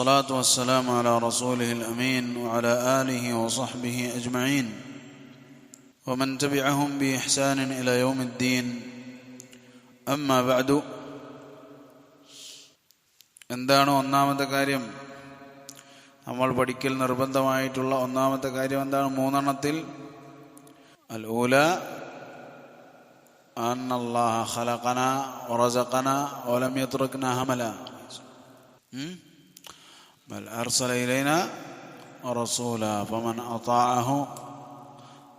الصلاة والسلام على رسوله الأمين وعلى آله وصحبه أجمعين ومن تبعهم بإحسان إلى يوم الدين أما بعد എന്താണ് ഒന്നാമത്തെ കാര്യം നമ്മൾ പഠിക്കൽ നിർബന്ധമായിട്ടുള്ള ഒന്നാമത്തെ കാര്യം എന്താണ് മൂന്നെണ്ണത്തിൽ അൽ ഊല أن الله خلقنا ورزقنا ولم يتركنا هملا م? بل أرسل إلينا رسولا فمن أطاعه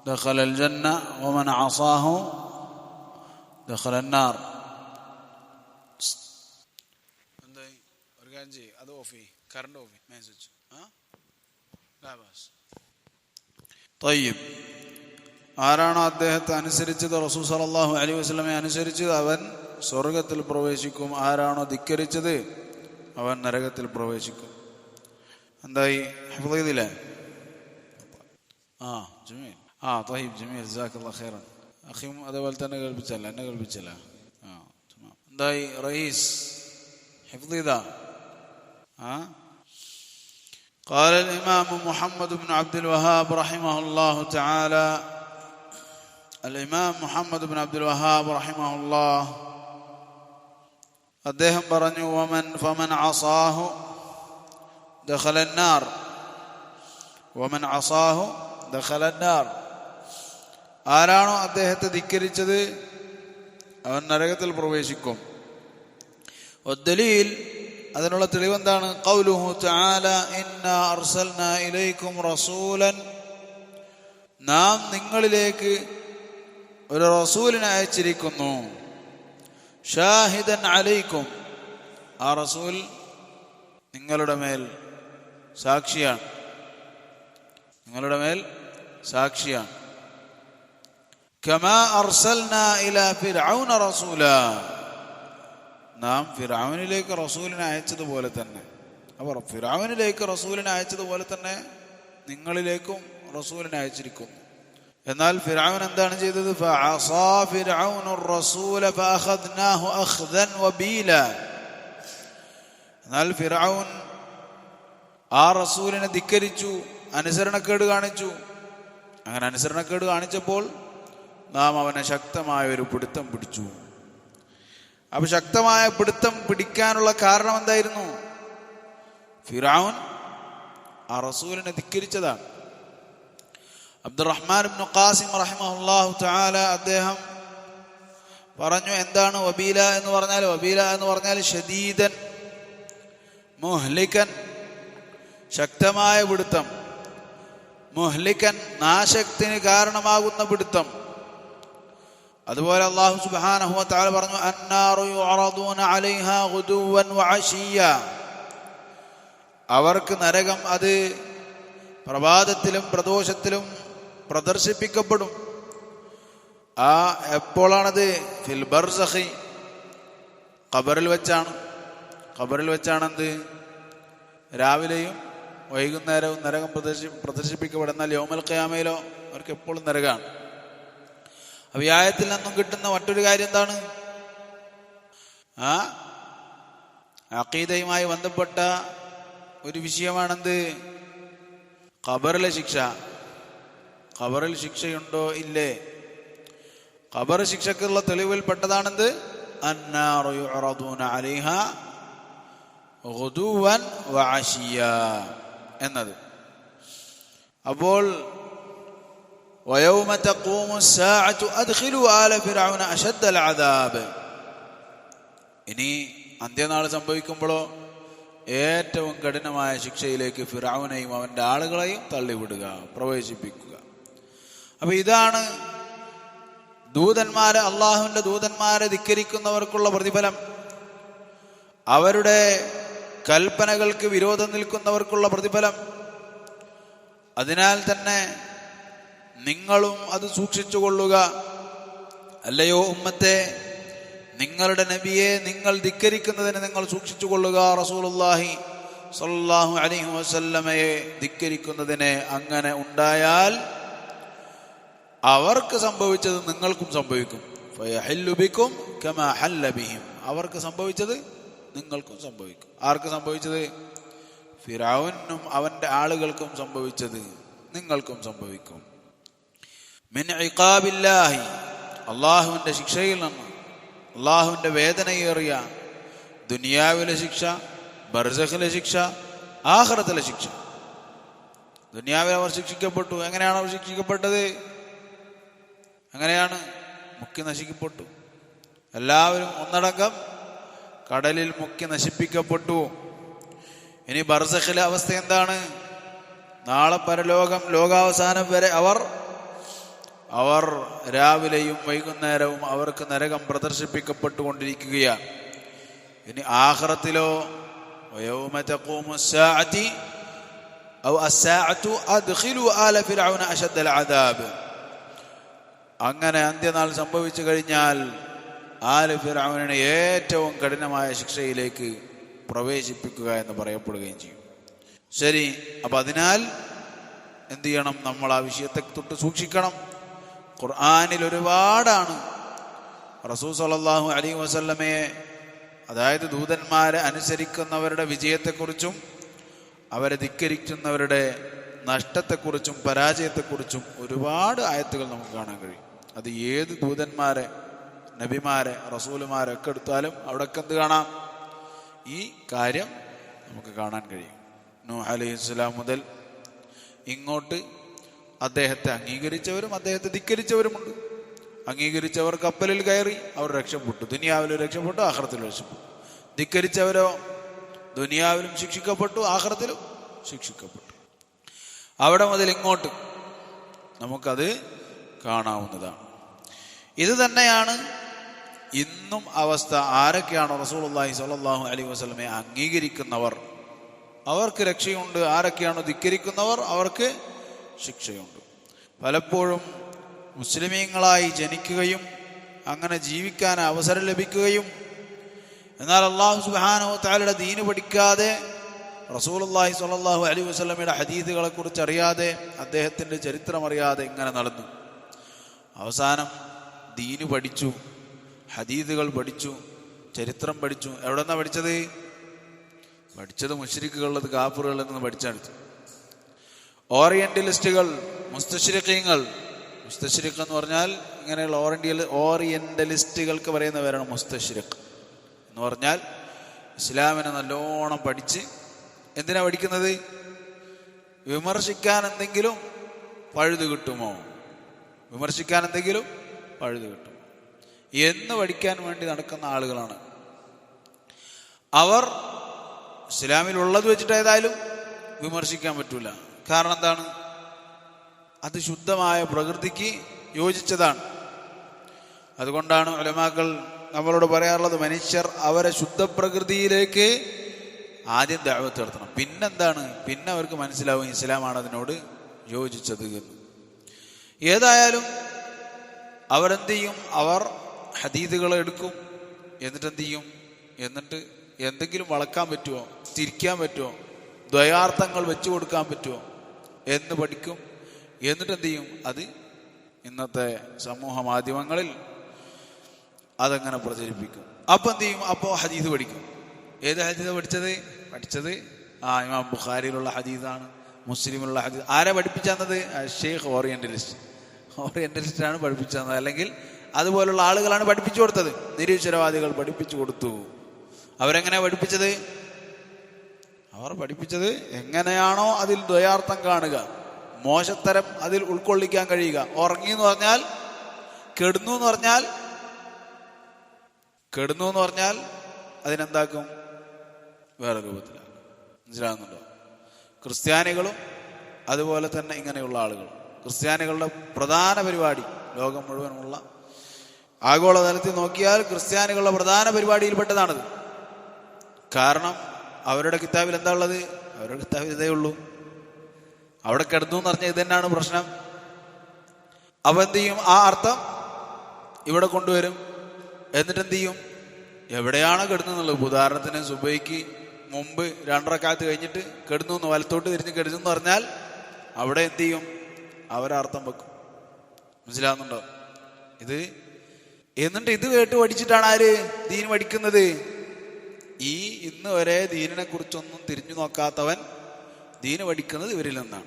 دخل الجنة ومن عصاه دخل النار എന്തായി ഒരു കാര്യം ചെയ്യ് അത് ഓഫ് ചെയ്യ് കറണ്ട് ഓഫ് ചെയ്യ് മെസ്സേജ് ആ ലാ ബാസ് طيب ആരാണോ അദ്ദേഹത്തെ അനുസരിച്ചത് റസൂൽ സല്ലല്ലാഹു അലൈഹി വസല്ലമയെ അനുസരിച്ചത് അവൻ സ്വർഗത്തിൽ പ്രവേശിക്കും ആരാണോ ധിക്കരിച്ചത് അവൻ നരകത്തിൽ പ്രവേശിക്കും എന്തായി ഹിഫ്ള് ചെയ്തില്ലേ ആ ജമീൽ ആ തഹീബ് ജമീൽ ജസാക്കല്ലാഹ് ഖൈറൻ അഖിയും അതേപോലെ തന്നെ കേൾപ്പിച്ചല്ല എന്നെ കേൾപ്പിച്ചല്ല ആ തമാം. എന്തായി റയീസ് ഹിഫ്ള് ചെയ്താ ആ قال الإمام محمد بن عبد الوهاب رحمه الله تعالى الإمام محمد بن عبد الوهاب رحمه الله അദ്ദേഹം പറഞ്ഞു വമൻ ഫമൻ അസാഹു ദഖല النار വമൻ അസാഹു ദഖല النار ആരാണോ അദ്ദേഹത്തെ ധിക്കരിച്ചത് അവൻ നരകത്തിൽ പ്രവേശിക്കും والدليل അതിനുള്ള തെളിവ് എന്താണ് قوله تعالى إنا أرسلنا إليكم رسولا നാം നിങ്ങളിലേക്ക് ഒരു റസൂലിനെ അയച്ചിരിക്കുന്നു ഷാഹിദൻ അലൈക്കും ആ റസൂൽ നിങ്ങളുടെ മേൽ സാക്ഷിയാണ്. നിങ്ങളുടെ മേൽ സാക്ഷിയാണ്. നാം ഫിറാവിനിലേക്ക് റസൂലിനെ അയച്ചതുപോലെ തന്നെ. അവർ ഫിറാവിനിലേക്ക് റസൂലിനെ അയച്ചതുപോലെ തന്നെ നിങ്ങളിലേക്കും റസൂലിനെ അയച്ചിരിക്കുന്നു. എന്നാൽ ഫിറാവുൻ എന്താണ് ചെയ്തത്? എന്നാൽ ഫിറാവുൻ ആ റസൂലിനെ ധിക്കരിച്ചു അനുസരണക്കേട് കാണിച്ചു. അങ്ങനെ അനുസരണക്കേട് കാണിച്ചപ്പോൾ നാം അവനെ ശക്തമായ ഒരു പിടുത്തം പിടിച്ചു. അപ്പൊ ശക്തമായ പിടുത്തം പിടിക്കാനുള്ള കാരണം എന്തായിരുന്നു? ഫിറാവുൻ ആ റസൂലിനെ ധിക്കരിച്ചതാണ്. അബ്ദുറഹ്മാൻ ഇബ്നു ഖാസിം റഹിമഹുല്ലാഹു തആല അദ്ദേഹം പറഞ്ഞു എന്താണ് വബീല എന്ന് പറഞ്ഞാൽ? വബീല എന്ന് പറഞ്ഞാൽ ഷദീദൻ മുഹ്ലിക്കൻ ശക്തമായ പിടുത്തം. മുഹ്ലിക്കൻ നാശക്തിന് കാരണമാകുന്ന പിടുത്തം. അതുപോലെ അള്ളാഹു സുബ്ഹാനഹു താല പറഞ്ഞു അവർക്ക് നരകം അത് പ്രഭാതത്തിലും പ്രദോഷത്തിലും പ്രദർശിപ്പിക്കപ്പെടും. ആ എപ്പോഴാണത്? ഫിൽബർ സഹി ഖബറിൽ വെച്ചാണ്. ഖബറിൽ വെച്ചാണെന്ത് രാവിലെയും വൈകുന്നേരവും നരകം പ്രദർശി പ്രദർശിപ്പിക്കപ്പെടുന്നാൽ യോമൽ ഖയാമയിലോ അവർക്ക് എപ്പോഴും നരകമാണ് അവ്യായത്തിൽ നിന്നും കിട്ടുന്ന മറ്റൊരു കാര്യം എന്താണ്? ആ? അക്കീതയുമായി ബന്ധപ്പെട്ട ഒരു വിഷയമാണെന്ത്? ഖബറിലെ ശിക്ഷ. ഖബറിൽ ശിക്ഷയുണ്ടോ ഇല്ലേ? ഖബർ ശിക്ഷക്കുള്ള തെളിവിൽ പെട്ടതാണെന്ത്? അന്നാറു അലിഹ ഗുദുവൻ വഅശിയ എന്നത് അപ്പോൾ ويوم تقوم الساعة أدخلوا آل فرعون أشد العذاب ഇനി അന്ത്യനാൾ സംഭവിക്കുമ്പോഴോ ഏറ്റവും കഠിനമായ ശിക്ഷയിലേക്ക് ഫിറൌനെയും അവന്റെ ആളുകളെയും തള്ളിവിടുക പ്രവേശിപ്പിക്കുക അപ്പൊ ഇതാണ് ദൂതന്മാരെ അള്ളാഹുവിന്റെ ദൂതന്മാരെ ധിക്കരിക്കുന്നവർക്കുള്ള പ്രതിഫലം അവരുടെ കൽപ്പനകൾക്ക് വിരോധം നിൽക്കുന്നവർക്കുള്ള പ്രതിഫലം. അതിനാൽ തന്നെ നിങ്ങളും അത് സൂക്ഷിച്ചുകൊള്ളുക. അല്ലയോ ഉമ്മത്തെ നിങ്ങളുടെ നബിയെ നിങ്ങൾ ധിക്കരിക്കുന്നതിന് നിങ്ങൾ സൂക്ഷിച്ചുകൊള്ളുക. റസൂലുള്ളാഹി സാഹു അലൈഹി വസല്ലമയെ ധിക്കരിക്കുന്നതിന് അങ്ങനെ ഉണ്ടായാൽ അവർക്ക് സംഭവിച്ചത് നിങ്ങൾക്കും സംഭവിക്കും. അവർക്ക് സംഭവിച്ചത് നിങ്ങൾക്കും സംഭവിക്കും. ആർക്ക് സംഭവിച്ചത്? ഫിറാവുനും അവന്റെ ആളുകൾക്കും സംഭവിച്ചത് നിങ്ങൾക്കും സംഭവിക്കും. അള്ളാഹുവിന്റെ ശിക്ഷയിൽ നിന്ന് അള്ളാഹുവിന്റെ വേദനയേറിയ ദുനിയാവിലെ ശിക്ഷ ബർസഖിലെ ശിക്ഷ ആഹ്റത്തിലെ ശിക്ഷ. ദുനിയാവിൽ അവർ ശിക്ഷിക്കപ്പെട്ടു. എങ്ങനെയാണ് അവർ ശിക്ഷിക്കപ്പെട്ടത്? അങ്ങനെയാണ് മുക്കി നശിക്കപ്പെട്ടു. എല്ലാവരും ഒന്നടങ്കം കടലിൽ മുക്കി നശിപ്പിക്കപ്പെട്ടു. ഇനി ബർസഖിലെ അവസ്ഥ എന്താണ്? നാളെ പരലോകം ലോകാവസാനം വരെ അവർ അവർ രാവിലെയും വൈകുന്നേരവും അവർക്ക് നരകം പ്രദർശിപ്പിക്കപ്പെട്ടുകൊണ്ടിരിക്കുകയാണ്. ഇനി ആഹ്റത്തിലോ അങ്ങനെ അന്ത്യനാൾ സംഭവിച്ചു കഴിഞ്ഞാൽ ആൽ ഫിറാവിനെ ഏറ്റവും കഠിനമായ ശിക്ഷയിലേക്ക് പ്രവേശിപ്പിക്കുക എന്ന് പറയപ്പെടുകയും ചെയ്യും. ശരി അപ്പൊ അതിനാൽ എന്തു ചെയ്യണം? നമ്മൾ ആ വിഷയത്തെ തൊട്ട് സൂക്ഷിക്കണം. ഖുർആാനിൽ ഒരുപാടാണ്. റസൂ സല്ലല്ലാഹു അലി വസല്ലമയെ അതായത് ദൂതന്മാരെ അനുസരിക്കുന്നവരുടെ വിജയത്തെക്കുറിച്ചും അവരെ ധിക്കരിക്കുന്നവരുടെ നഷ്ടത്തെക്കുറിച്ചും പരാജയത്തെക്കുറിച്ചും ഒരുപാട് ആയത്തുകൾ നമുക്ക് കാണാൻ കഴിയും. അത് ഏത് ദൂതന്മാരെ നബിമാരെ റസൂലുമാരെ ഒക്കെ എടുത്താലും അവിടെയൊക്കെ എന്ത് കാണാം? ഈ കാര്യം നമുക്ക് കാണാൻ കഴിയും. നൂഹ് അലൈഹി ഇസ്ലാം മുതൽ ഇങ്ങോട്ട് അദ്ദേഹത്തെ അംഗീകരിച്ചവരും അദ്ദേഹത്തെ ധിക്കരിച്ചവരുമുണ്ട്. അംഗീകരിച്ചവർ കപ്പലിൽ കയറി അവർ രക്ഷപ്പെട്ടു. ദുനിയാവിലും രക്ഷപ്പെട്ടു ആഹ്റത്തിലും രക്ഷപ്പെട്ടു. ധിക്കരിച്ചവരോ? ദുനിയാവിലും ശിക്ഷിക്കപ്പെട്ടു ആഹ്റത്തിലും ശിക്ഷിക്കപ്പെട്ടു. അവിടെ മുതൽ ഇങ്ങോട്ട് നമുക്കത് കാണാവുന്നതാണ്. ഇത് തന്നെയാണ് ഇന്നും അവസ്ഥ ആരൊക്കെയാണോ റസൂലുള്ളാഹി സ്വല്ലല്ലാഹു അലൈഹി വസ്ലമെ അംഗീകരിക്കുന്നവർ? അവർക്ക് രക്ഷയുണ്ട്. ആരൊക്കെയാണോ ധിക്കരിക്കുന്നവർ? അവർക്ക് ശിക്ഷയുണ്ട്. പലപ്പോഴും മുസ്ലിമീങ്ങളായി ജനിക്കുകയും അങ്ങനെ ജീവിക്കാൻ അവസരം ലഭിക്കുകയും എന്നാൽ അള്ളാഹു സുബാനോ താലയുടെ ദീന് പഠിക്കാതെ റസൂലുള്ളാഹി സ്വല്ലല്ലാഹു അലൈഹി വസല്ലമയുടെ ഹദീദുകളെ കുറിച്ച് അറിയാതെ അദ്ദേഹത്തിന്റെ ചരിത്രമറിയാതെ ഇങ്ങനെ നടന്നു. അവസാനം ദീന് പഠിച്ചു. ഹദീദുകൾ പഠിച്ചു ചരിത്രം പഠിച്ചു. എവിടെ നിന്നാണ് പഠിച്ചത് പഠിച്ചത് മുഷരിക്കുകളുള്ളത് കാപ്പുറുകളിൽ നിന്ന് പഠിച്ചെടുത്തു ഓറിയന്റലിസ്റ്റുകൾ മുസ്തശ്രിക്കങ്ങൾ മുസ്തശ്രിഖ് എന്ന് പറഞ്ഞാൽ ഇങ്ങനെയുള്ള ഓറിയന്റൽ ഓറിയന്റലിസ്റ്റുകൾക്ക് പറയുന്ന പേരാണ് മുസ്തശ്രിഖ്. എന്ന് പറഞ്ഞാൽ ഇസ്ലാമിനെ നല്ലോണം പഠിച്ച് എന്തിനാ പഠിക്കുന്നത്? വിമർശിക്കാൻ എന്തെങ്കിലും പഴുത് കിട്ടുമോ വിമർശിക്കാൻ എന്തെങ്കിലും പഴുത് കിട്ടും എന്ന് പഠിക്കാൻ വേണ്ടി നടക്കുന്ന ആളുകളാണ്. അവർ ഇസ്ലാമിൽ ഉള്ളത് വെച്ചിട്ട് ഏതായാലും വിമർശിക്കാൻ പറ്റൂല. കാരണം എന്താണ്? അത് ശുദ്ധമായ പ്രകൃതിക്ക് യോജിച്ചതാണ്. അതുകൊണ്ടാണ് ഉലമാക്കൾ നമ്മളോട് പറയാറുള്ളത് മനുഷ്യർ അവരെ ശുദ്ധ പ്രകൃതിയിലേക്ക് ആദ്യം ദാവത്ത് നടത്തണം. പിന്നെന്താണ് പിന്നെ അവർക്ക് മനസ്സിലാവും ഇസ്ലാമാണ് അതിനോട് യോജിച്ചത് എന്ന്. ഏതായാലും അവരെന്ത് ചെയ്യും? അവർ ഹദീദുകൾ എടുക്കും. എന്നിട്ട് എന്ത് ചെയ്യും? എന്നിട്ട് എന്തെങ്കിലും വളക്കാൻ പറ്റുമോ തിരിക്കാൻ പറ്റുമോ ദ്വയാർത്ഥങ്ങൾ വെച്ചു കൊടുക്കാൻ പറ്റുമോ എന്ന് പഠിക്കും. എന്നിട്ട് എന്ത് ചെയ്യും? അത് ഇന്നത്തെ സമൂഹ മാധ്യമങ്ങളിൽ അതങ്ങനെ പ്രചരിപ്പിക്കും. അപ്പൊ എന്ത് ചെയ്യും? അപ്പോ ഹദീദ് പഠിക്കും. ഏത് ഹദീദ് പഠിച്ചത്? പഠിച്ചത് ആ ഇമാം ബുഖാരിയിലുള്ള ഹദീദാണ് മുസ്ലിമിലുള്ള ഹദീദ്. ആരാ പഠിപ്പിച്ചത് ഷെയ്ഖ് ഓറിയന്റലിസ്റ്റ്. ഓറിയന്റലിസ്റ്റാണ് പഠിപ്പിച്ചത് അല്ലെങ്കിൽ അതുപോലുള്ള ആളുകളാണ് പഠിപ്പിച്ചു കൊടുത്തത്. നിരീശ്വരവാദികൾ പഠിപ്പിച്ചു കൊടുത്തു. അവരെങ്ങനെ പഠിപ്പിച്ചത്? അവർ പഠിപ്പിച്ചത് എങ്ങനെയാണോ അതിൽ ദ്വയാർത്ഥം കാണുക. മോശത്തരം അതിൽ ഉൾക്കൊള്ളിക്കാൻ കഴിയുക. ഉറങ്ങി എന്ന് പറഞ്ഞാൽ കെടുന്നു എന്ന് പറഞ്ഞാൽ കെടുന്നു എന്ന് പറഞ്ഞാൽ അതിനെന്താക്കും? വേറെ രൂപത്തിലാക്കും. മനസ്സിലാകുന്നുണ്ടോ? ക്രിസ്ത്യാനികളും അതുപോലെ തന്നെ ഇങ്ങനെയുള്ള ആളുകൾ ക്രിസ്ത്യാനികളുടെ പ്രധാന പരിപാടി ലോകം മുഴുവനുമുള്ള ആഗോളതലത്തിൽ നോക്കിയാൽ ക്രിസ്ത്യാനികളുടെ പ്രധാന പരിപാടിയിൽപ്പെട്ടതാണത്. കാരണം അവരുടെ കിതാബിൽ എന്താ ഉള്ളത്? അവരുടെ കിതാബിൽ ഇതേ ഉള്ളൂ. അവിടെ കിടന്നു എന്ന് പറഞ്ഞാൽ ഇത് തന്നെയാണ് പ്രശ്നം. അവ എന്ത് ചെയ്യും? ആ അർത്ഥം ഇവിടെ കൊണ്ടുവരും. എന്നിട്ട് എന്ത് ചെയ്യും? എവിടെയാണ് കിടന്നുള്ളത് ഉദാഹരണത്തിന് സുബൈക്ക് മുമ്പ് രണ്ടരക്കാലത്ത് കഴിഞ്ഞിട്ട് കിടന്നു എന്ന് വലത്തോട്ട് തിരിഞ്ഞ് കിടന്നു എന്ന് പറഞ്ഞാൽ അവിടെ എന്ത് ചെയ്യും? അവരർത്ഥം വെക്കും. മനസ്സിലാവുന്നുണ്ടോ? ഇത് എന്നിട്ട് ഇത് കേട്ട് പഠിച്ചിട്ടാണ് ആര് ദീൻ പഠിക്കുന്നത്? ഈ ഇന്ന് വരെ ദീനിനെ കുറിച്ചൊന്നും തിരിഞ്ഞു നോക്കാത്തവൻ ദീന് പഠിക്കുന്നത് ഇവരിൽ നിന്നാണ്.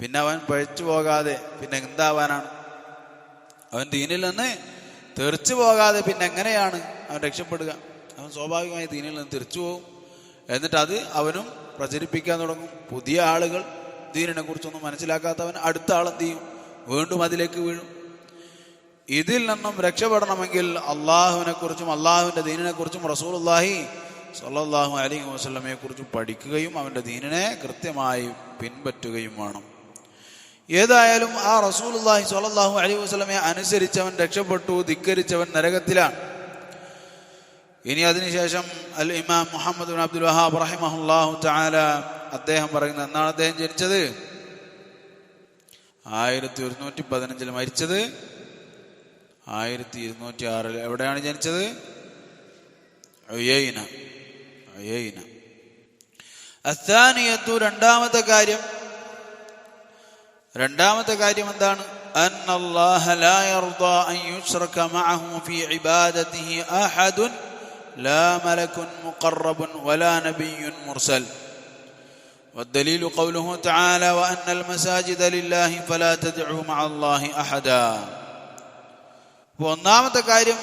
പിന്നെ അവൻ പഴിച്ചു പോകാതെ പിന്നെ എന്താവാനാണ്? അവൻ ദീനിൽ നിന്ന് തെറിച്ചു പോകാതെ പിന്നെ എങ്ങനെയാണ് അവൻ രക്ഷപ്പെടുക? അവൻ സ്വാഭാവികമായി ദീനിൽ നിന്ന് തിരിച്ചു പോകും എന്നിട്ട് അത് അവനും പ്രചരിപ്പിക്കാൻ തുടങ്ങും. പുതിയ ആളുകൾ ദീനിനെ കുറിച്ചൊന്നും മനസ്സിലാക്കാത്തവൻ അടുത്ത ആളെന്ത് ചെയ്യും? വീണ്ടും അതിലേക്ക് വീഴും. ഇതിൽ നിന്നും രക്ഷപ്പെടണമെങ്കിൽ അള്ളാഹുവിനെ കുറിച്ചും അള്ളാഹുവിന്റെ ദീനിനെ കുറിച്ചും റസൂലുള്ളാഹി സല്ലാഹു അലൈഹി വസ്ലമയെ കുറിച്ചും പഠിക്കുകയും അവന്റെ ദീനിനെ കൃത്യമായി പിൻപറ്റുകയും വേണം. ഏതായാലും ആ റസൂലുള്ളാഹി സ്വല്ലല്ലാഹു അലൈഹി വസ്ലമയെ അനുസരിച്ചവൻ രക്ഷപ്പെട്ടു ധിക്കരിച്ചവൻ നരകത്തിലാണ്. ഇനി അതിനുശേഷം അൽ ഇമാം മുഹമ്മദ് ബിൻ അബ്ദുൽ വഹാബ് റഹിമഹുല്ലാഹു ചാല അദ്ദേഹം പറയുന്നത് എന്നാണ് അദ്ദേഹം ജനിച്ചത്? ആയിരത്തി ഒരുന്നൂറ്റി പതിനഞ്ചിൽ മരിച്ചത്. ആയിരത്തി ഇരുന്നൂറ്റി ആറിൽ എവിടെയാണ് ജനിച്ചത് ഉയൈന ഉയൈന അസ്ഥാനിയത്തു രണ്ടാമത്തെ കാര്യം രണ്ടാമത്തെ കാര്യം എന്താണ് أن الله لا يرضى أن يشرك معه في عبادته أحد لا ملك مقرب ولا نبي مرسل والدليل قوله تعالى وأن المساجد لله فلا تدعوا مع الله أحدا അപ്പൊ ഒന്നാമത്തെ കാര്യം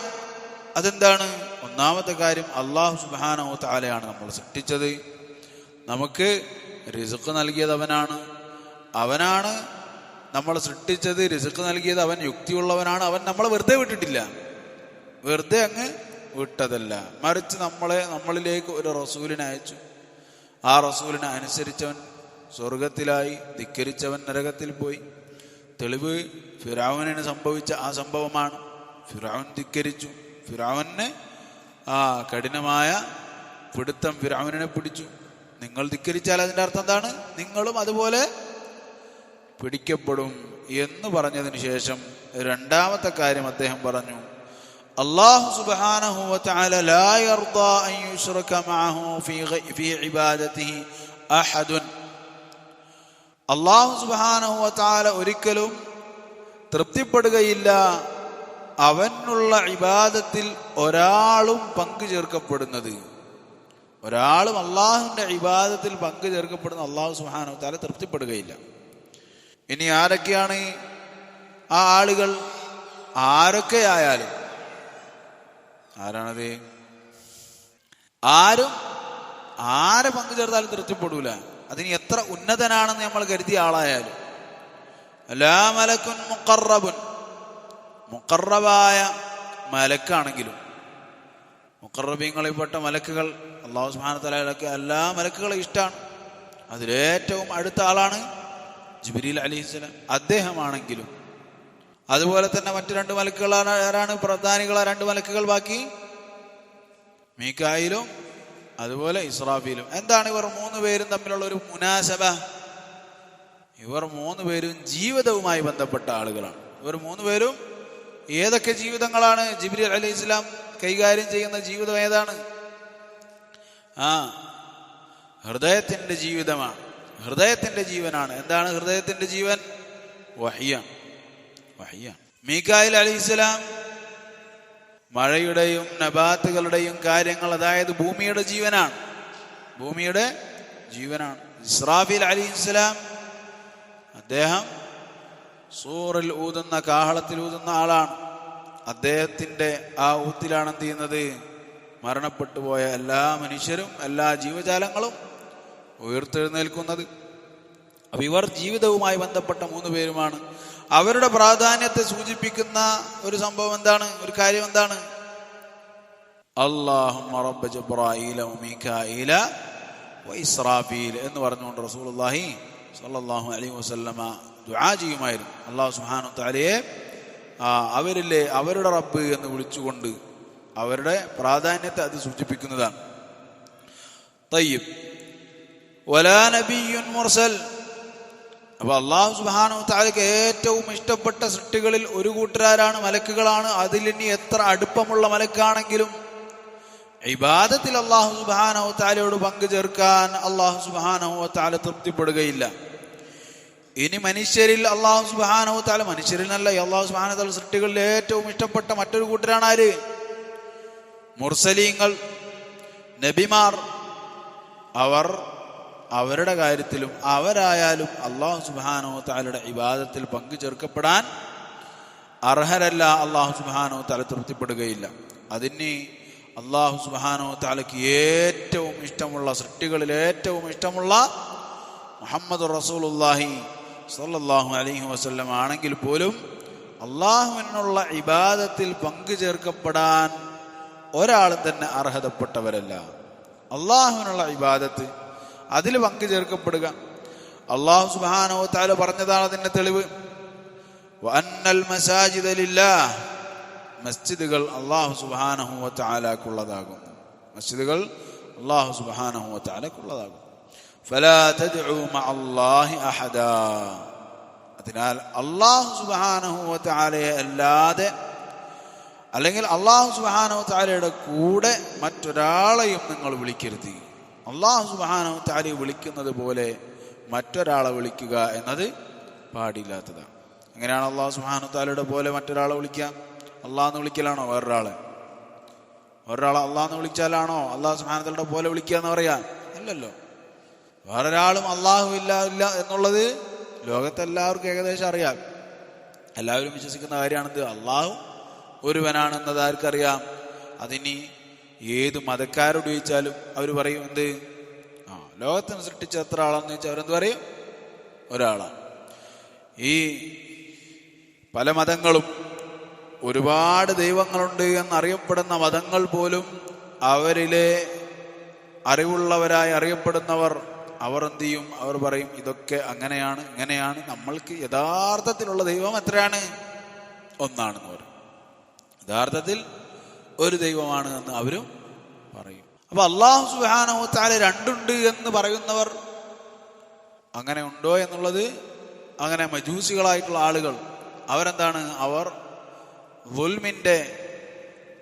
അതെന്താണ്? ഒന്നാമത്തെ കാര്യം അള്ളാഹു സുബാനോ താലയാണ് നമ്മൾ സൃഷ്ടിച്ചത്. നമുക്ക് റിസുക്ക് നൽകിയത് അവനാണ്. അവനാണ് നമ്മൾ സൃഷ്ടിച്ചത്. റിസുക്ക് നൽകിയത് അവൻ യുക്തിയുള്ളവനാണ്. അവൻ നമ്മളെ വെറുതെ വിട്ടിട്ടില്ല. വെറുതെ അങ്ങ് വിട്ടതല്ല. മറിച്ച് നമ്മളെ നമ്മളിലേക്ക് ഒരു റസൂലിനെ അയച്ചു. ആ റസൂലിനെ അനുസരിച്ചവൻ സ്വർഗത്തിലായി ധിക്കരിച്ചവൻ നരകത്തിൽ പോയി. തെളിവ് ഫിറാവുനിന് സംഭവിച്ച ആ സംഭവമാണ്. ഫിറാവുൻ ധിക്കരിച്ചു. ഫിറാവനെ ആ കഠിനമായ പിടുത്തം ഫിറാവനെ പിടിച്ചു. നിങ്ങൾ ധിക്കരിച്ചാൽ അതിന്റെ അർത്ഥം എന്താണ്? നിങ്ങളും അതുപോലെ പിടിക്കപ്പെടും എന്ന് പറഞ്ഞതിന് ശേഷം രണ്ടാമത്തെ കാര്യം അദ്ദേഹം പറഞ്ഞു. അള്ളാഹു വതആല ഒരിക്കലും തൃപ്തിപ്പെടുകയില്ല അവനുള്ള ഇബാദത്തിൽ ഒരാളും പങ്കു ചേർക്കപ്പെടുന്നത്. ഒരാളും അള്ളാഹുവിന്റെ ഇബാദത്തിൽ പങ്കു ചേർക്കപ്പെടുന്ന അള്ളാഹു സുബ്ഹാനഹു താല തൃപ്തിപ്പെടുകയില്ല. ഇനി ആരൊക്കെയാണ് ആ ആളുകൾ? ആരൊക്കെ ആയാലും. ആരാണത്? ആരും ആരെ പങ്കു ചേർത്താലും തൃപ്തിപ്പെടൂല. അതിന് എത്ര ഉന്നതനാണെന്ന് നമ്മൾ കരുതിയ ആളായാലും. ലാ മലക്കുൻ മുക്കറബുൻ മുക്കറബായ മലക്കാണെങ്കിലും മുക്കറബീങ്ങളിൽപ്പെട്ട മലക്കുകൾ അള്ളാഹു സുബ്ഹാനഹു തലയൊക്കെ എല്ലാ മലക്കുകളും ഇഷ്ടമാണ്. അതിലേറ്റവും അടുത്ത ആളാണ് ജിബിരിൽ അലിസ്ലാം അദ്ദേഹമാണെങ്കിലും അതുപോലെ തന്നെ മറ്റു രണ്ട് മലക്കുകളാണ് ആരാണ്? പ്രധാനികളാ രണ്ട് മലക്കുകൾ ബാക്കി? മീക്കായിലും അതുപോലെ ഇസ്രാബിയിലും എന്താണ് ഇവർ മൂന്ന് പേരും തമ്മിലുള്ള ഒരു മുനാസബ? ഇവർ മൂന്ന് പേരും ജീവിതവുമായി ബന്ധപ്പെട്ട ആളുകളാണ്. ഇവർ മൂന്ന് പേരും ഏതൊക്കെ ജീവിതങ്ങളാണ് ജിബ്രി അലി ഇസ്ലാം കൈകാര്യം ചെയ്യുന്ന ജീവിതം ഏതാണ്? ആ ഹൃദയത്തിന്റെ ജീവിതമാണ്. ഹൃദയത്തിന്റെ ജീവനാണ്. എന്താണ് ഹൃദയത്തിന്റെ ജീവൻ? വഹിയാണ് വഹിയാണ് മീക്കായിൽ അലി ഇസ്ലാം മഴയുടെയും നബാത്തുകളുടെയും കാര്യങ്ങൾ അതായത് ഭൂമിയുടെ ജീവനാണ്. ഭൂമിയുടെ ജീവനാണ്. ഇസ്രാഫിൽ അലി ഇസ്ലാം അദ്ദേഹം സൂറിൽ ഊതുന്ന കാഹളത്തിൽ ഊതുന്ന ആളാണ്. അദ്ദേഹത്തിന്റെ ആ ഊത്തിലാണ് എന്ത് ചെയ്യുന്നത്? മരണപ്പെട്ടു പോയ എല്ലാ മനുഷ്യരും എല്ലാ ജീവജാലങ്ങളും ഉയർത്തെഴുന്നേൽക്കുന്നത്. അപ്പം ഇവർ ജീവിതവുമായി ബന്ധപ്പെട്ട മൂന്ന് പേരുമാണ്. അവരുടെ പ്രാധാന്യത്തെ സൂചിപ്പിക്കുന്ന ഒരു സംഭവം എന്താണ്? ഒരു കാര്യം എന്താണ്? അള്ളാഹു എന്ന് പറഞ്ഞുകൊണ്ട് റസൂലുള്ളാഹി സ്വല്ലല്ലാഹു അലൈഹി വസല്ലമ ദുആ ചെയ്യുമായിരുന്നു. അള്ളാഹു സുഹാനു താലയെ അവരിലെ അവരുടെ റബ്ബ് എന്ന് വിളിച്ചുകൊണ്ട് അവരുടെ പ്രാധാന്യത്തെ അത് സൂചിപ്പിക്കുന്നതാണ്. തയ്യബ് വലാ നബിയുൻ മുർസൽ. അപ്പൊ അള്ളാഹു സുബാനു താലയ്ക്ക് ഏറ്റവും ഇഷ്ടപ്പെട്ട സൃഷ്ടികളിൽ ഒരു കൂട്ടരാരാണ് മലക്കുകളാണ്. അതിൽ ഇനി എത്ര അടുപ്പമുള്ള മലക്കാണെങ്കിലും ഇബാദത്തിൽ അള്ളാഹു സുബാനോ താലയോട് പങ്കു ചേർക്കാൻ അള്ളാഹു സുബാനോ താല തൃപ്തിപ്പെടുകയില്ല. ഇനി മനുഷ്യരിൽ അള്ളാഹു സുബാനോ താല മനുഷ്യരിൽ നല്ല. അള്ളാഹു സുബാന സൃഷ്ടികളിൽ ഏറ്റവും ഇഷ്ടപ്പെട്ട മറ്റൊരു കൂട്ടരാണ് ആര്? മുർസലീങ്ങൾ നബിമാർ. അവർ അവരുടെ കാര്യത്തിലും അവരായാലും അള്ളാഹു സുബാനോ താലയുടെ ഇബാദത്തിൽ പങ്കു ചേർക്കപ്പെടാൻ അർഹരല്ല. അള്ളാഹു സുബാനോ താല തൃപ്തിപ്പെടുകയില്ല. അതിന് അള്ളാഹു സുബാനോ താലയ്ക്ക് ഏറ്റവും ഇഷ്ടമുള്ള സൃഷ്ടികളിൽ ഏറ്റവും ഇഷ്ടമുള്ള മുഹമ്മദ് റസൂലുല്ലാഹി സല്ലല്ലാഹു അലഹി വസ്ല്ലം ആണെങ്കിൽ പോലും അള്ളാഹുവിനുള്ള ഇബാദത്തിൽ പങ്കു ചേർക്കപ്പെടാൻ ഒരാളും തന്നെ അർഹതപ്പെട്ടവരല്ല. അള്ളാഹുവിനുള്ള ഇബാദത്ത് അതിൽ പങ്കു ചേർക്കപ്പെടുക അള്ളാഹു സുബാനോ താല പറഞ്ഞതാണ് അതിന്റെ തെളിവ്. വഅന്നൽ മസാജിദലില്ല മസ്ജിദുകൾ അള്ളാഹു സുബാനഹുവ താലാക്കുള്ളതാകും മസ്ജിദുകൾ അള്ളാഹു സുബാനഹുവ താലാക്കുള്ളതാകും അതിനാൽ അള്ളാഹു സുബാനഹു താലയെ അല്ലാതെ അല്ലെങ്കിൽ അള്ളാഹു സുബാനഹുത്താലയുടെ കൂടെ മറ്റൊരാളെയും നിങ്ങൾ വിളിക്കരുത്. അള്ളാഹു സുബാനഹു താലയെ വിളിക്കുന്നത് പോലെ മറ്റൊരാളെ വിളിക്കുക എന്നത് പാടില്ലാത്തതാണ്. എങ്ങനെയാണ് അള്ളാഹു സുബാനഹുത്താലയുടെ താലയുടെ പോലെ മറ്റൊരാളെ വിളിക്കുക? അള്ളാഹെന്ന് വിളിക്കലാണോ വേറൊരാളെ? ഒരാളെ അള്ളാഹെന്ന് വിളിച്ചാലാണോ അള്ളാഹു സുബാനത്തയുടെ പോലെ വിളിക്കുക എന്ന് പറയാ അല്ലല്ലോ വേറൊരാളും അള്ളാഹു ഇല്ല എന്നുള്ളത് ലോകത്തെല്ലാവർക്കും ഏകദേശം അറിയാം. എല്ലാവരും വിശ്വസിക്കുന്ന കാര്യമാണിത് അള്ളാഹു ഒരുവനാണെന്നത് ആർക്കറിയാം? അതിനി ഏത് മതക്കാരോട് ചോദിച്ചാലും അവർ പറയും എന്ത്? ആ ലോകത്തിന് സൃഷ്ടിച്ച എത്ര ആളാന്ന് ചോദിച്ചാൽ അവരെന്ത് പറയും? ഒരാളാണ്. ഈ പല മതങ്ങളും ഒരുപാട് ദൈവങ്ങളുണ്ട് എന്നറിയപ്പെടുന്ന മതങ്ങൾ പോലും അവരിലെ അറിവുള്ളവരായി അറിയപ്പെടുന്നവർ അവർ എന്ത് ചെയ്യും? അവർ പറയും ഇതൊക്കെ അങ്ങനെയാണ് ഇങ്ങനെയാണ്. നമ്മൾക്ക് യഥാർത്ഥത്തിലുള്ള ദൈവം എത്രയാണ്? ഒന്നാണെന്ന് പറയും. യഥാർത്ഥത്തിൽ ഒരു ദൈവമാണ് എന്ന് അവരും പറയും. അപ്പൊ അള്ളാഹു സുഹാനോത്താൽ രണ്ടുണ്ട് എന്ന് പറയുന്നവർ അങ്ങനെ ഉണ്ടോ എന്നുള്ളത് അങ്ങനെ മജൂസികളായിട്ടുള്ള ആളുകൾ അവരെന്താണ്? അവർ വുൽമിന്റെ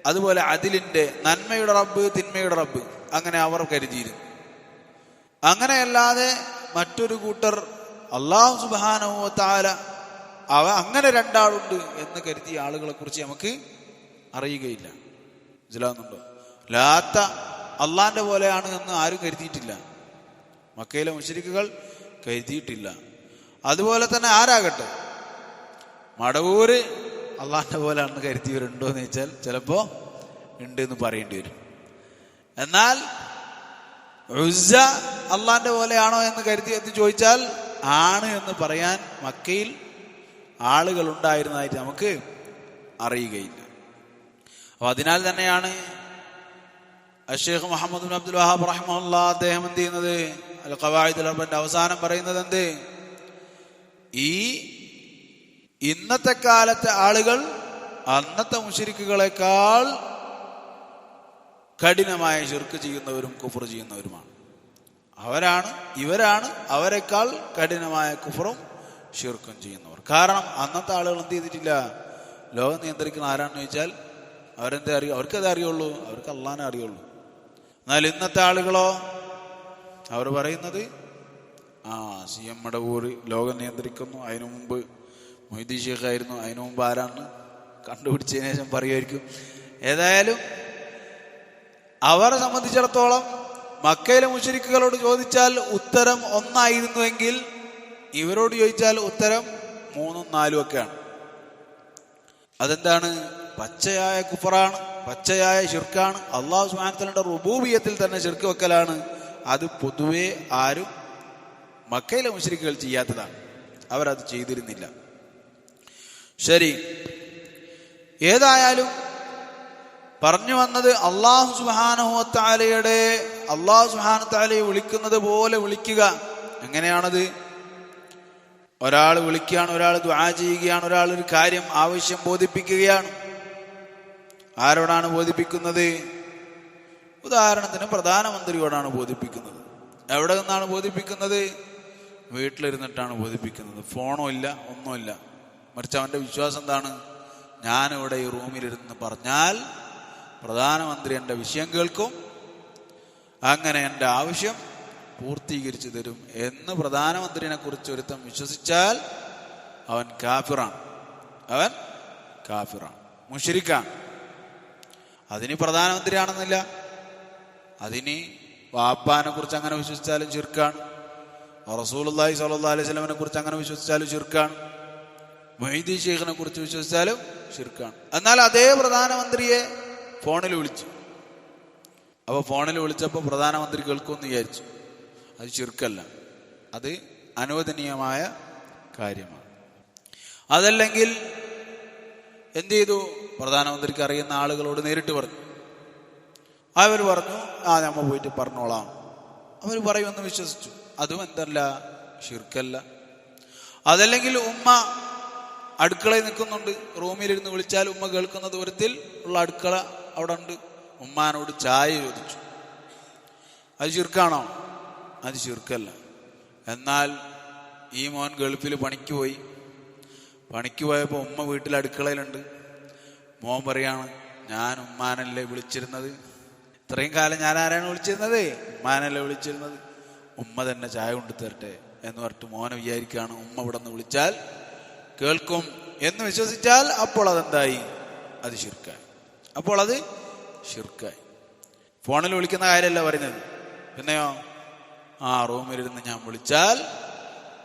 അതുപോലെ അതിലിന്റെ നന്മയുടെ റബ്ബ് തിന്മയുടെ റബ്ബ് അങ്ങനെ അവർ കരുതിയിരുന്നു. അങ്ങനെയല്ലാതെ മറ്റൊരു കൂട്ടർ അള്ളാഹു സുബാനവോ താല അവ അങ്ങനെ രണ്ടാളുണ്ട് എന്ന് കരുതിയ ആളുകളെ കുറിച്ച് നമുക്ക് അറിയുകയില്ല. മനസ്സിലാകുന്നുണ്ടോ ലാത്ത അള്ളാന്റെ പോലെയാണ് എന്ന് ആരും കരുതിയിട്ടില്ല. മക്കയിലെ മുഷരിക്കുകൾ കരുതിയിട്ടില്ല. അതുപോലെ തന്നെ ആരാകട്ടെ? മടവൂര് അള്ളാന്റെ പോലെയാണെന്ന് കരുതിയവരുണ്ടോ എന്ന് ചോദിച്ചാൽ ചിലപ്പോ ഉണ്ട് എന്ന് പറയേണ്ടി വരും. എന്നാൽ ഉസ്സ അള്ളാന്റെ പോലെയാണോ എന്ന് കരുതി എന്ന് ചോദിച്ചാൽ ആണ് എന്ന് പറയാൻ മക്കയിൽ ആളുകൾ ഉണ്ടായിരുന്നതായിട്ട് നമുക്ക് അറിയുകയില്ല. അപ്പൊ അതിനാൽ തന്നെയാണ് അഷേഖ് മുഹമ്മദ് അബ്ദുൽ വഹാബ് റഹ്മുള്ള അദ്ദേഹം എന്ത് ചെയ്യുന്നത്? അൽ ഖവായിദുൽ റബന്റെ അവസാനം പറയുന്നത് എന്ത്? ഈ ഇന്നത്തെ കാലത്തെ ആളുകൾ അന്നത്തെ മുഷരിക്കുകളെക്കാൾ കഠിനമായ ചെറുക്ക് ചെയ്യുന്നവരും കുഫർ ചെയ്യുന്നവരുമാണ്. അവരാണ് ഇവരാണ് അവരെക്കാൾ കഠിനമായ കുഫറും ഷിർക്കും ചെയ്യുന്നവർ. കാരണം അന്നത്തെ ആളുകൾ എന്ത് ചെയ്തിട്ടില്ല? ലോകം നിയന്ത്രിക്കുന്ന ആരാണെന്ന് ചോദിച്ചാൽ അവരെന്താ അറിയ? അവർക്കതേ അറിയുള്ളൂ. അവർക്ക് അള്ളാനെ അറിയുള്ളൂ. എന്നാൽ ഇന്നത്തെ ആളുകളോ? അവർ പറയുന്നത് ആ സി എം മടവൂര് ലോകം നിയന്ത്രിക്കുന്നു. അതിനു മുമ്പ് മൊയ്തീ ഷേഖായിരുന്നു അതിനു മുമ്പ് ആരാണ് കണ്ടുപിടിച്ചതിന് ശേഷം പറയുമായിരിക്കും. ഏതായാലും അവരെ സംബന്ധിച്ചിടത്തോളം മക്കയിലെ മുഷരിക്കുകളോട് ചോദിച്ചാൽ ഉത്തരം ഒന്നായിരുന്നുവെങ്കിൽ ഇവരോട് ചോദിച്ചാൽ ഉത്തരം മൂന്നും നാലും ഒക്കെയാണ്. അതെന്താണ്? പച്ചയായ കുഫറാണ് പച്ചയായ ഷിർക്കാണ് അള്ളാഹു സുഹാനത്തലിന്റെ റുബൂബിയത്തിൽ തന്നെ ഷിർക്ക് വെക്കലാണ്. അത് പൊതുവെ ആരും മക്കയിലെ മുഷരിക്കുകൾ ചെയ്യാത്തതാണ്. അവരത് ചെയ്തിരുന്നില്ല. ശരി. ഏതായാലും പറഞ്ഞു വന്നത് അള്ളാഹു സുഹാനുഹത്താലയുടെ അള്ളാഹു സുഹാനത്താലയെ വിളിക്കുന്നത് പോലെ വിളിക്കുക. എങ്ങനെയാണത്? ഒരാൾ വിളിക്കുകയാണ് ഒരാൾ ദ്വാ ചെയ്യുകയാണ് ഒരാൾ ഒരു കാര്യം ആവശ്യം ബോധിപ്പിക്കുകയാണ്. ആരോടാണ് ബോധിപ്പിക്കുന്നത്? ഉദാഹരണത്തിന് പ്രധാനമന്ത്രിയോടാണ് ബോധിപ്പിക്കുന്നത്. എവിടെ നിന്നാണ് ബോധിപ്പിക്കുന്നത്? വീട്ടിലിരുന്നിട്ടാണ് ബോധിപ്പിക്കുന്നത്. ഫോണോ ഇല്ല ഒന്നുമില്ല. മറിച്ച് അവന്റെ വിശ്വാസം എന്താണ്? ഞാനിവിടെ ഈ റൂമിലിരുന്ന് പറഞ്ഞാൽ പ്രധാനമന്ത്രി എന്റെ വിഷയം കേൾക്കും. അങ്ങനെ എന്റെ ആവശ്യം പൂർത്തീകരിച്ചു തരും എന്ന് പ്രധാനമന്ത്രിനെ കുറിച്ച് ഒരുത്തം വിശ്വസിച്ചാൽ അവൻ കാഫിറാണ്. അവൻ കാഫിറാണ്. മുഷരിക്കാണ്. അതിന് പ്രധാനമന്ത്രിയാണെന്നില്ല. അതിന് വാപ്പാനെ കുറിച്ച് അങ്ങനെ വിശ്വസിച്ചാലും ചുരുക്കാണ് റസൂലുള്ളാഹി സ്വല്ലല്ലാഹി അലൈഹി സ്വലമിനെ കുറിച്ച് അങ്ങനെ വിശ്വസിച്ചാലും ചുരുക്കാണ് മൊയ്തി ഷെയ്ഖിനെ കുറിച്ച് വിശ്വസിച്ചാലും ചുരുക്കാണ് എന്നാൽ അതേ പ്രധാനമന്ത്രിയെ ഫോണിൽ വിളിച്ചു. അപ്പോൾ ഫോണിൽ വിളിച്ചപ്പോൾ പ്രധാനമന്ത്രി കേൾക്കുമെന്ന് വിചാരിച്ചു. അത് ചുരുക്കല്ല. അത് അനുവദനീയമായ കാര്യമാണ്. അതല്ലെങ്കിൽ എന്ത് ചെയ്തു? പ്രധാനമന്ത്രിക്ക് അറിയുന്ന ആളുകളോട് നേരിട്ട് പറഞ്ഞു. അവർ പറഞ്ഞു ആ നമ്മ പോയിട്ട് പറഞ്ഞോളാം. അവർ പറയുമെന്ന് വിശ്വസിച്ചു. അതും എന്തല്ല? ഷിർക്കല്ല അതല്ലെങ്കിൽ ഉമ്മ അടുക്കളയിൽ നിൽക്കുന്നുണ്ട്. റൂമിലിരുന്ന് വിളിച്ചാൽ ഉമ്മ കേൾക്കുന്ന ദൂരത്തിൽ ഉള്ള അടുക്കള അവിടെ ഉണ്ട് ഉമ്മാനോട് ചായ ചോദിച്ചു. അത് ചുരുക്കാണോ? അത് ചുരുക്കല്ല. എന്നാൽ ഈ മോൻ ഗൾഫിൽ പണിക്ക് പോയി. പണിക്ക് പോയപ്പോൾ ഉമ്മ വീട്ടിൽ അടുക്കളയിലുണ്ട്. മോൻ പറയാണ് ഞാൻ ഉമ്മാനല്ലേ വിളിച്ചിരുന്നത്? ഇത്രയും കാലം ഞാൻ ആരാണ് വിളിച്ചിരുന്നത്? ഉമ്മാനല്ലേ വിളിച്ചിരുന്നത്? ഉമ്മ തന്നെ ചായ കൊണ്ടു തരട്ടെ എന്ന് പറഞ്ഞിട്ട് മോനെ വിചാരിക്കുകയാണ്. ഉമ്മ ഇവിടെ നിന്ന് വിളിച്ചാൽ കേൾക്കും എന്ന് വിശ്വസിച്ചാൽ അപ്പോൾ അതെന്തായി? അത് ശിർക്കായി അപ്പോൾ അത് ഷിർക്കായി ഫോണിൽ വിളിക്കുന്ന കാര്യമല്ല പറയുന്നത്. പിന്നെയോ? ആ റൂമിലിരുന്ന് ഞാൻ വിളിച്ചാൽ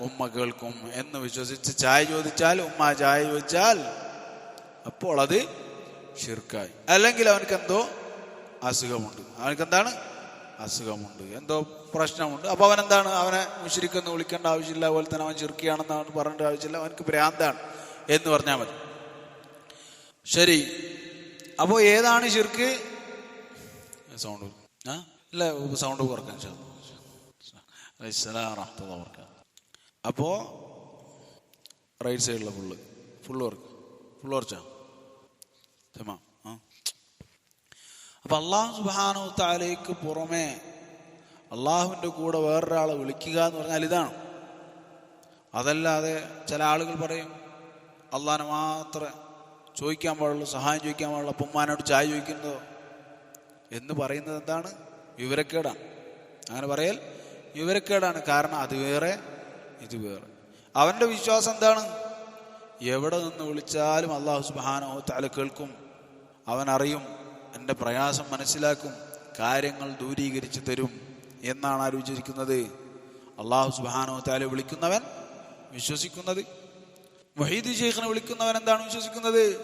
ഉമ്മ കേൾക്കും എന്ന് വിശ്വസിച്ച് ചായ ചോദിച്ചാൽ ഉമ്മ ചായ ചോദിച്ചാൽ അപ്പോൾ അത് ഷിർക്കായി അല്ലെങ്കിൽ അവനക്ക് എന്തോ അസുഖമുണ്ട്. അവനക്ക് എന്താണ് അസുഖമുണ്ട്. എന്തോ പ്രശ്നമുണ്ട്. അപ്പൊ അവൻ എന്താണ് അവനെ മുഷിരിക്കൊന്നും വിളിക്കേണ്ട ആവശ്യമില്ല. അതുപോലെ തന്നെ അവൻ ചുരുക്കിയാണെന്ന് അവൻ പറയേണ്ട ആവശ്യമില്ല. അവനക്ക് ഭ്രാന്താണ് എന്ന് പറഞ്ഞാൽ മതി. ശരി. അപ്പോൾ ഏതാണ് ശിർക്ക്? സൗണ്ട്. ആ? ഇല്ല സൗണ്ട് കുറയ്ക്കാൻ അപ്പോ റൈറ്റ് സൈഡിലെ ഫുള്ള്. Full work. ഫുള്ള് കുറച്ചാ ക്ഷമ ആ. അപ്പൊ അള്ളാഹു സുബാനു താലേക്ക് പുറമേ അള്ളാഹുവിന്റെ കൂടെ വേറൊരാളെ വിളിക്കുക എന്ന് പറഞ്ഞാൽ ഇതാണ്. അതല്ലാതെ ചില ആളുകൾ പറയും അള്ളാഹിനെ മാത്രമേ ചോദിക്കാൻ പാടുള്ളൂ സഹായം ചോദിക്കാൻ പാടുള്ളൂ അപ്പം ചായ ചോദിക്കുന്നതോ? എന്ന് പറയുന്നത് എന്താണ്? വിവരക്കേടാണ് അങ്ങനെ പറയൽ വിവരക്കേടാണ്. കാരണം അത് വേറെ ഇത് വേറെ. അവന്റെ വിശ്വാസം എന്താണ്? എവിടെ നിന്ന് വിളിച്ചാലും അള്ളാഹു സുബാനോ തല കേൾക്കും. അവൻ അറിയും എന്റെ പ്രയാസം മനസ്സിലാക്കും കാര്യങ്ങൾ ദൂരീകരിച്ച് തരും എന്നാണ് ആലോചിച്ചിരിക്കുന്നത്. അള്ളാഹു സുബാനോ താല വിളിക്കുന്നവൻ വിശ്വസിക്കുന്നത്. മൊഹീദ് ഷെയ്ഖിനെ വിളിക്കുന്നവൻ എന്താണ് വിശ്വസിക്കുന്നത്?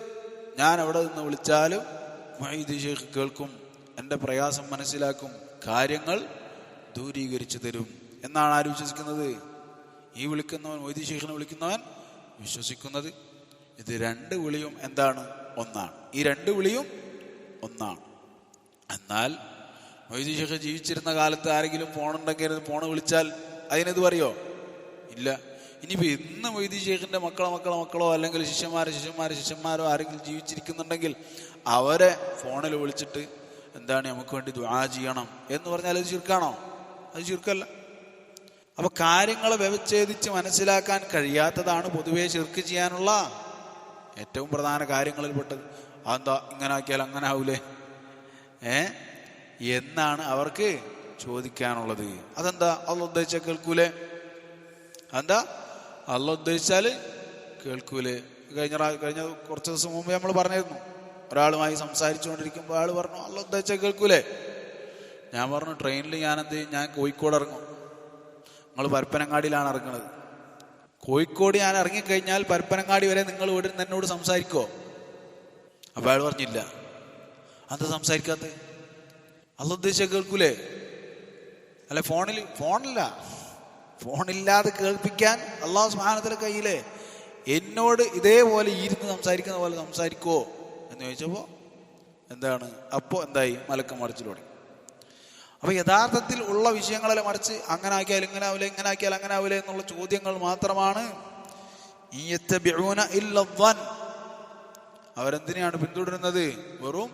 ഞാൻ അവിടെ നിന്ന് വിളിച്ചാലും മൊഹീദ് ഷെയ്ഖ് കേൾക്കും എന്റെ പ്രയാസം മനസ്സിലാക്കും കാര്യങ്ങൾ ദൂരീകരിച്ചു തരും എന്നാണ് ആര് വിശ്വസിക്കുന്നത്? ഈ വിളിക്കുന്നവൻ മൊയ്തി ഷെയ്ഖിനെ വിളിക്കുന്നവൻ വിശ്വസിക്കുന്നത്. ഇത് രണ്ട് വിളിയും എന്താണ്? ഒന്നാണ്. ഈ രണ്ട് വിളിയും ഒന്നാണ്. എന്നാൽ മൊയ്തി ഷെയ്ഖ് ജീവിച്ചിരുന്ന കാലത്ത് ആരെങ്കിലും ഫോണുണ്ടെങ്കിൽ ഫോണ് വിളിച്ചാൽ അതിനത് പറയോ? ഇല്ല. ഇനിയിപ്പോൾ ഇന്ന് മൊയ്തി ഷെയ്ഖിന്റെ മക്കളോ മക്കളോ മക്കളോ അല്ലെങ്കിൽ ശിഷ്യന്മാരോ ശിഷ്യന്മാരോ ശിഷ്യന്മാരോ ആരെങ്കിലും ജീവിച്ചിരിക്കുന്നുണ്ടെങ്കിൽ അവരെ ഫോണിൽ വിളിച്ചിട്ട് എന്താണ് നമുക്ക് വേണ്ടി ദ്വാ ചെയ്യണം എന്ന് പറഞ്ഞാൽ അത് ചുരുക്കാണോ? അത് ചുരുക്കല്ല. അപ്പൊ കാര്യങ്ങളെ വ്യവച്ഛേദിച്ച് മനസ്സിലാക്കാൻ കഴിയാത്തതാണ് പൊതുവെ ചെറുക്ക് ചെയ്യാനുള്ള ഏറ്റവും പ്രധാന കാര്യങ്ങളിൽ കാര്യങ്ങളിൽപ്പെട്ടത്. അതെന്താ? ഇങ്ങനെ ആക്കിയാൽ അങ്ങനെ ആവൂലേ? ഏ? എന്നാണ് അവർക്ക് ചോദിക്കാനുള്ളത്. അതെന്താ? അത് ഉദ്ദേശിച്ച കേൾക്കൂലേ? അതെന്താ? അല്ല ഉദ്ദേശിച്ചാൽ കേൾക്കൂലേ. കഴിഞ്ഞ കഴിഞ്ഞ കുറച്ച് ദിവസം മുമ്പ് നമ്മൾ പറഞ്ഞിരുന്നു. ഒരാളുമായി സംസാരിച്ചുകൊണ്ടിരിക്കുമ്പോൾ ആൾ പറഞ്ഞു അല്ല ഉദ്ദേശിച്ചാൽ കേൾക്കൂലേ? ഞാൻ പറഞ്ഞു ട്രെയിനിൽ ഞാൻ എന്ത് ചെയ്യും? ഞാൻ കോഴിക്കോട് ഇറങ്ങും. നിങ്ങൾ പരപ്പനങ്ങാടിയിലാണ് ഇറങ്ങുന്നത് കോഴിക്കോട് ഞാൻ ഇറങ്ങിക്കഴിഞ്ഞാൽ പരപ്പനങ്ങാടി വരെ നിങ്ങൾ ഇവിടെ നിന്ന് എന്നോട് സംസാരിക്കോ? അപ്പൊ അയാൾ പറഞ്ഞില്ല. അത് സംസാരിക്കാത്ത? അല്ല ഉദ്ദേശിച്ച കേൾക്കൂലേ? അല്ല ഫോണിൽ ഫോണില്ല ഫോണില്ലാതെ കേൾപ്പിക്കാൻ അള്ളാഹു സുഹാനത്തിലെ കയ്യിലെ എന്നോട് ഇതേപോലെ ഇരുന്ന് സംസാരിക്കുന്ന പോലെ സംസാരിക്കുമോ എന്ന് ചോദിച്ചപ്പോൾ എന്താണ്? അപ്പോൾ എന്തായി? മലക്കം മറിച്ചു തുടങ്ങി. അപ്പൊ യഥാർത്ഥത്തിൽ ഉള്ള വിഷയങ്ങളെ മറിച്ച് അങ്ങനെ ആക്കിയാൽ ഇങ്ങനെ ആവില്ല ഇങ്ങനെ ആക്കിയാൽ അങ്ങനെ ആവില്ല എന്നുള്ള ചോദ്യങ്ങൾ മാത്രമാണ്. അവരെന്തിനെയാണ് പിന്തുടരുന്നത്? വെറും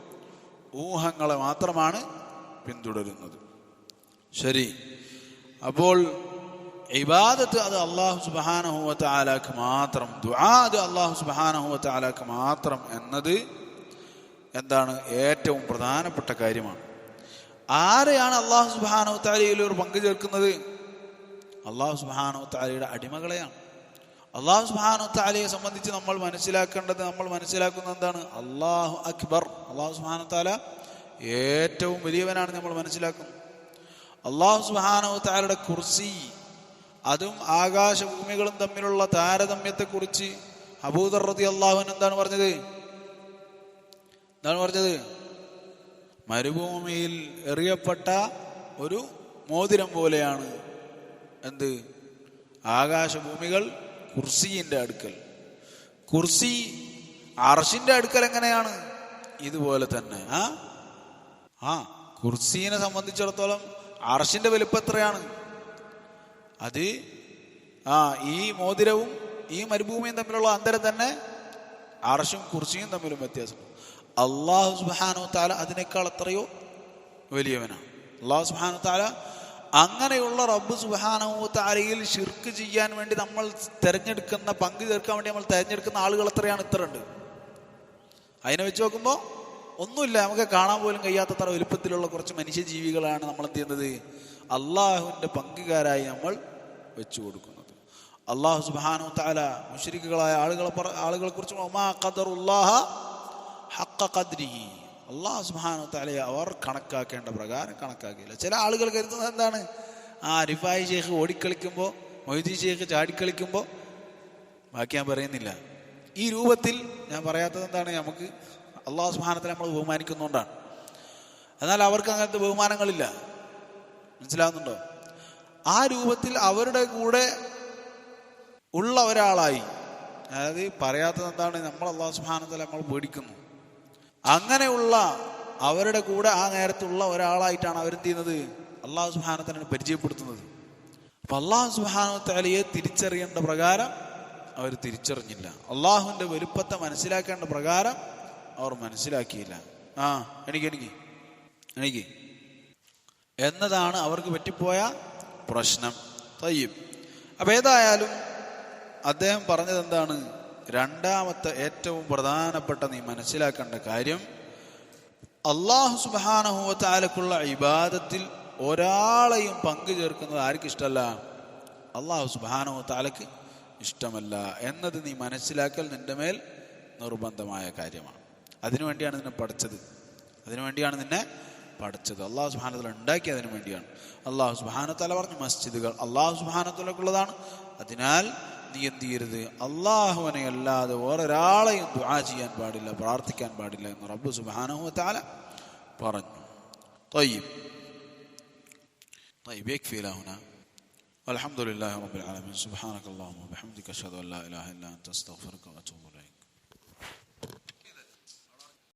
ഊഹങ്ങളെ മാത്രമാണ് പിന്തുടരുന്നത്. ശരി. അപ്പോൾ ഇബാദത്ത് അത് അള്ളാഹു സുബാനഹുവത്ത് ആലാക്ക് മാത്രം ദുആ അത് അള്ളാഹു സുബാനഹുവത്ത് ആലാക്ക് മാത്രം എന്നത് എന്താണ് ഏറ്റവും പ്രധാനപ്പെട്ട കാര്യമാണ്. ആരെയാണ് അള്ളാഹു സുബാനഹു താലയിൽ ഒരു പങ്കു ചേർക്കുന്നത്? അള്ളാഹു സുബാനഹു താലയുടെ അടിമകളെയാണ്. അള്ളാഹു സുബാനഹു താലയെ സംബന്ധിച്ച് നമ്മൾ മനസ്സിലാക്കേണ്ടത് നമ്മൾ മനസ്സിലാക്കുന്നത് എന്താണ്? അള്ളാഹു അക്ബർ. അള്ളാഹു സുബാനു താല ഏറ്റവും വലിയവനാണ് നമ്മൾ മനസ്സിലാക്കുന്നത് അള്ളാഹു സുബാനഹു താലയുടെ കുർസി അതും ആകാശഭൂമികളും തമ്മിലുള്ള താരതമ്യത്തെക്കുറിച്ച് അബൂദർ റതി അള്ളാഹുൻ എന്താണ് പറഞ്ഞത്? എന്താണ് പറഞ്ഞത്? മരുഭൂമിയിൽ എറിയപ്പെട്ട ഒരു മോതിരം പോലെയാണ്. എന്ത്? ആകാശഭൂമികൾ കുർസിന്റെ അടുക്കൽ. കുർസി അർഷിന്റെ അടുക്കൽ എങ്ങനെയാണ്? ഇതുപോലെ തന്നെ. ആ? ആ കുർസീനെ സംബന്ധിച്ചിടത്തോളം അർഷിന്റെ വലിപ്പം എത്രയാണ്? അത് ആ ഈ മോതിരവും ഈ മരുഭൂമിയും തമ്മിലുള്ള അന്തരം തന്നെ അറശും കുറിച്ചിയും തമ്മിലും വ്യത്യാസം. അള്ളാഹു സുബാനു താല അതിനേക്കാൾ എത്രയോ വലിയവനാണ്. അള്ളാഹു സുബാനു താല അങ്ങനെയുള്ള റബ്ബ് സുബാനു താലയിൽ ഷിർക്ക് ചെയ്യാൻ വേണ്ടി നമ്മൾ തിരഞ്ഞെടുക്കുന്ന പങ്ക് ചേർക്കാൻ വേണ്ടി നമ്മൾ തിരഞ്ഞെടുക്കുന്ന ആളുകൾ എത്രയാണ്? ഇത്ര ഉണ്ട്. അതിനെ വെച്ച് നോക്കുമ്പോൾ ഒന്നുമില്ല നമുക്ക് കാണാൻ പോലും കഴിയാത്തത്ര വലുപ്പത്തിലുള്ള കുറച്ച് മനുഷ്യജീവികളാണ് നമ്മൾ എന്ത് ചെയ്യുന്നത്? അള്ളാഹുവിന്റെ പങ്കുകാരായി നമ്മൾ വെച്ചു കൊടുക്കുന്നത്. അള്ളാഹു സുബാനു താല മുഷരിക്കുകളായ ആളുകളെ ആളുകളെ കുറിച്ച് അള്ളാഹു സുബാനു താലയെ അവർ കണക്കാക്കേണ്ട പ്രകാരം കണക്കാക്കിയില്ല. ചില ആളുകൾ കരുതുന്നത് എന്താണ്? ആ റിഫായി ഷേഖ് ഓടിക്കളിക്കുമ്പോൾ മൊയ്തീൻ ഷേഖ് ചാടിക്കളിക്കുമ്പോൾ ബാക്കി ഞാൻ പറയുന്നില്ല. ഈ രൂപത്തിൽ ഞാൻ പറയാത്തത് എന്താണ്? നമുക്ക് അള്ളാഹു സുബാനത്തെ നമ്മൾ ബഹുമാനിക്കുന്നതുകൊണ്ടാണ് എന്നാൽ അവർക്ക് അങ്ങനത്തെ ബഹുമാനങ്ങളില്ല. മനസ്സിലാവുന്നുണ്ടോ? ആ രൂപത്തിൽ അവരുടെ കൂടെ ഉള്ള ഒരാളായി. അതായത് പറയാത്തത് എന്താണ്? നമ്മൾ അള്ളാഹു സുഹാനത്തിൽ നമ്മൾ പേടിക്കുന്നു. അങ്ങനെയുള്ള അവരുടെ കൂടെ ആ നേരത്തുള്ള ഒരാളായിട്ടാണ് അവരെന്ത് ചെയ്യുന്നത്? അള്ളാഹു സുഹാനത്തിനാണ് പരിചയപ്പെടുത്തുന്നത്. അപ്പൊ അള്ളാഹു സുബാനത്തലയെ തിരിച്ചറിയേണ്ട പ്രകാരം അവർ തിരിച്ചറിഞ്ഞില്ല. അള്ളാഹുവിന്റെ വലുപ്പത്തെ മനസ്സിലാക്കേണ്ട പ്രകാരം അവർ മനസ്സിലാക്കിയില്ല. ആ എനിക്ക് എനിക്ക് എനിക്ക് എന്നതാണ് അവർക്ക് പറ്റിപ്പോയ പ്രശ്നം. തയ്യും. അപ്പൊ ഏതായാലും അദ്ദേഹം പറഞ്ഞത് എന്താണ്? രണ്ടാമത്തെ ഏറ്റവും പ്രധാനപ്പെട്ട നീ മനസ്സിലാക്കേണ്ട കാര്യം അള്ളാഹു സുബാനഹുവത്താലക്കുള്ള ഇബാദത്തിൽ ഒരാളെയും പങ്കു ചേർക്കുന്നത് ആർക്കും ഇഷ്ടമല്ല? അള്ളാഹു സുബാനഹുത്താലക്ക് ഇഷ്ടമല്ല എന്നത് നീ മനസ്സിലാക്കൽ നിന്റെ മേൽ നിർബന്ധമായ കാര്യമാണ്. അതിനുവേണ്ടിയാണ് നിന്നെ പഠിച്ചത്. അതിനുവേണ്ടിയാണ് നിന്നെ പഠിച്ചത് അള്ളാഹു സുബാനത്തല ഉണ്ടാക്കി അതിനു വേണ്ടിയാണ് അള്ളാഹു സുബാനത്തല പറഞ്ഞു മസ്ജിദുകൾ അള്ളാഹു സുബാനത്തലക്കുള്ളതാണ് അതിനാൽ നീ എന്ത് ചെയ്യരുത് അള്ളാഹുവിനെ അല്ലാതെ വേറൊരാളെയും ദുആ ചെയ്യാൻ പാടില്ല പ്രാർത്ഥിക്കാൻ പാടില്ല എന്ന് റബ്ബ് സുബാനഹു താല പറഞ്ഞു طيب طيب يكفي لا هنا والحمد لله رب العالمين سبحانك اللهم وبحمدك اشهد ان لا اله الا انت استغفرك واتوب اليك